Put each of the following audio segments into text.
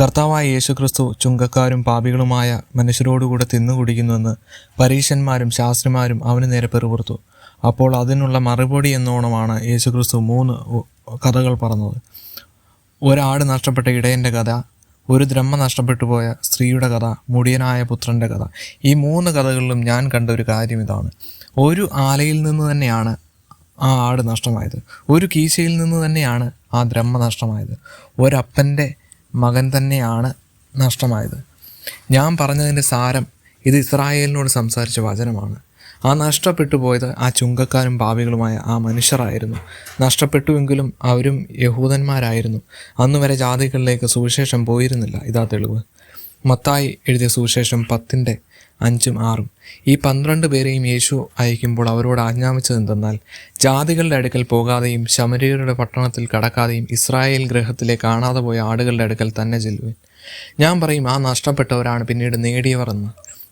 കർത്താവായ യേശുക്രിസ്തു ചുങ്കക്കാരും പാപികളുമായ മനുഷ്യരോടുകൂടെ തിന്നുകുടിക്കുന്നുവെന്ന് പരീശന്മാരും ശാസ്ത്രിമാരും അവന് നേരെ പെറുപുറത്തു. അപ്പോൾ അതിനുള്ള മറുപടി എന്നോണമാണ് യേശുക്രിസ്തു മൂന്ന് കഥകൾ പറഞ്ഞത്. ഒരാട് നഷ്ടപ്പെട്ട ഇടയന്റെ കഥ ഒരു ദ്രഹ്മ നഷ്ടപ്പെട്ടു പോയ സ്ത്രീയുടെ കഥ മുടിയനായ പുത്രന്റെ കഥ. ഈ മൂന്ന് കഥകളിലും ഞാൻ കണ്ട ഒരു കാര്യം ഇതാണ്. ഒരു ആലയിൽ നിന്ന് തന്നെയാണ് ആ ആട് നഷ്ടമായത്. ഒരു കീശയിൽ നിന്ന് തന്നെയാണ് ആ ദ്രഹ്മ നഷ്ടമായത്. ഒരപ്പന്റെ മകൻ തന്നെയാണ് നഷ്ടമായത്. ഞാൻ പറഞ്ഞതിന്റെ സാരം ഇത് ഇസ്രായേലിനോട് സംസാരിച്ച വചനമാണ്. ആ നഷ്ടപ്പെട്ടു പോയത് ആ ചുങ്കക്കാരും ഭാവികളുമായ ആ മനുഷ്യരായിരുന്നു. നഷ്ടപ്പെട്ടുവെങ്കിലും അവരും യഹൂദന്മാരായിരുന്നു. അന്നുവരെ ജാതികളിലേക്ക് സുവിശേഷം പോയിരുന്നില്ല. ഇതാ തെളിവ്. മത്തായി എഴുതിയ സുവിശേഷം പത്തിന്റെ അഞ്ചും ആറും. ഈ പന്ത്രണ്ട് പേരെയും യേശു അയക്കുമ്പോൾ അവരോട് ആജ്ഞാപിച്ചത് എന്തെന്നാൽ ജാതികളുടെ അടുക്കൽ പോകാതെയും ശമരിയരുടെ പട്ടണത്തിൽ കടക്കാതെയും ഇസ്രായേൽ ഗ്രഹത്തിലെ കാണാതെ പോയ ആടുകളുടെ അടുക്കൽ തന്നെ ചെല്ലുവിൻ. ഞാൻ പറയും ആ നഷ്ടപ്പെട്ടവരാണ് പിന്നീട് നേടിയവർ എന്ന്.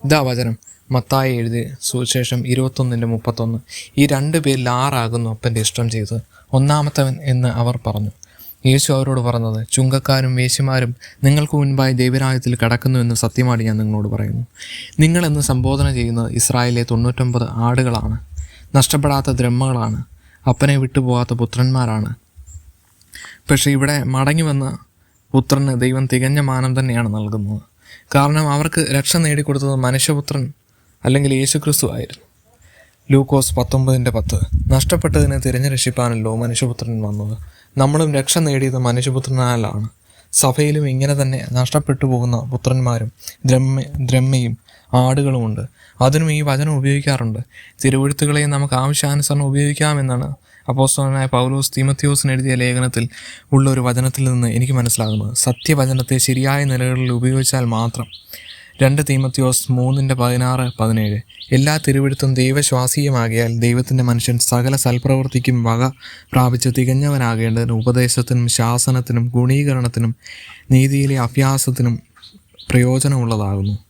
ഇതാ വചനം. മത്തായി എഴുതി സുവിശേഷം ഇരുപത്തൊന്നിന്റെ മുപ്പത്തൊന്ന്. ഈ രണ്ട് പേരിൽ ആറാകുന്നു അപ്പന്റെ ഇഷ്ടം ചെയ്തത്. ഒന്നാമത്തവൻ എന്ന് അവർ പറഞ്ഞു. യേശു അവരോട് പറഞ്ഞത് ചുങ്കക്കാരും വേശ്യമാരും നിങ്ങൾക്ക് മുൻപായി ദൈവരാജ്യത്തിൽ കടക്കുന്നുവെന്ന് സത്യമായിട്ട് ഞാൻ നിങ്ങളോട് പറയുന്നു. നിങ്ങളെന്ന് സംബോധന ചെയ്യുന്നത് ഇസ്രായേലിലെ തൊണ്ണൂറ്റൊമ്പത് ആടുകളാണ്. നഷ്ടപ്പെടാത്ത ദ്രഹ്മകളാണ് അപ്പനെ വിട്ടുപോകാത്ത പുത്രന്മാരാണ്. പക്ഷേ ഇവിടെ മടങ്ങി വന്ന പുത്രന് ദൈവം തികഞ്ഞ മാനം തന്നെയാണ് നൽകുന്നത്. കാരണം അവർക്ക് രക്ഷ നേടിക്കൊടുത്തത് മനുഷ്യപുത്രൻ അല്ലെങ്കിൽ യേശുക്രിസ്തു ആയിരുന്നു. ലൂക്കോസ് പത്തൊമ്പതിന്റെ പത്ത് നഷ്ടപ്പെട്ടതിനെ തിരഞ്ഞു രക്ഷിപ്പാനല്ലോ മനുഷ്യപുത്രൻ വന്നത്? നമ്മളും രക്ഷ നേടിയത് മനുഷ്യപുത്രനാലാണ്. സഭയിലും ഇങ്ങനെ തന്നെ നഷ്ടപ്പെട്ടു പോകുന്ന പുത്രന്മാരും ദ്രമ്മ ദ്രമ്മയും ആടുകളുമുണ്ട്. അതിനും ഈ വചനം ഉപയോഗിക്കാറുണ്ട്. തിരുവഴുത്തുകളെ നമുക്ക് ആവശ്യാനുസരണം ഉപയോഗിക്കാമെന്നാണ് അപ്പോസ്തലനായ പൗലോസ് തീമത്യോസിന് എഴുതിയ ലേഖനത്തിൽ ഉള്ള ഒരു വചനത്തിൽ നിന്ന് എനിക്ക് മനസ്സിലാകുന്നത്. സത്യവചനത്തെ ശരിയായ നിലകളിൽ ഉപയോഗിച്ചാൽ മാത്രം രണ്ട് തീമത്യോസ് മൂന്നിന്റെ പതിനാറ് പതിനേഴ്. എല്ലാ തിരുവിടുത്തും ദൈവശ്വാസീയമാകിയാൽ ദൈവത്തിന്റെ മനുഷ്യൻ സകല സൽപ്രവൃത്തിക്കും വക പ്രാപിച്ച് തികഞ്ഞവനാകേണ്ടതിന് ഉപദേശത്തിനും ശാസനത്തിനും ഗുണീകരണത്തിനും നീതിയിലെ അഭ്യാസത്തിനും പ്രയോജനമുള്ളതാകുന്നു.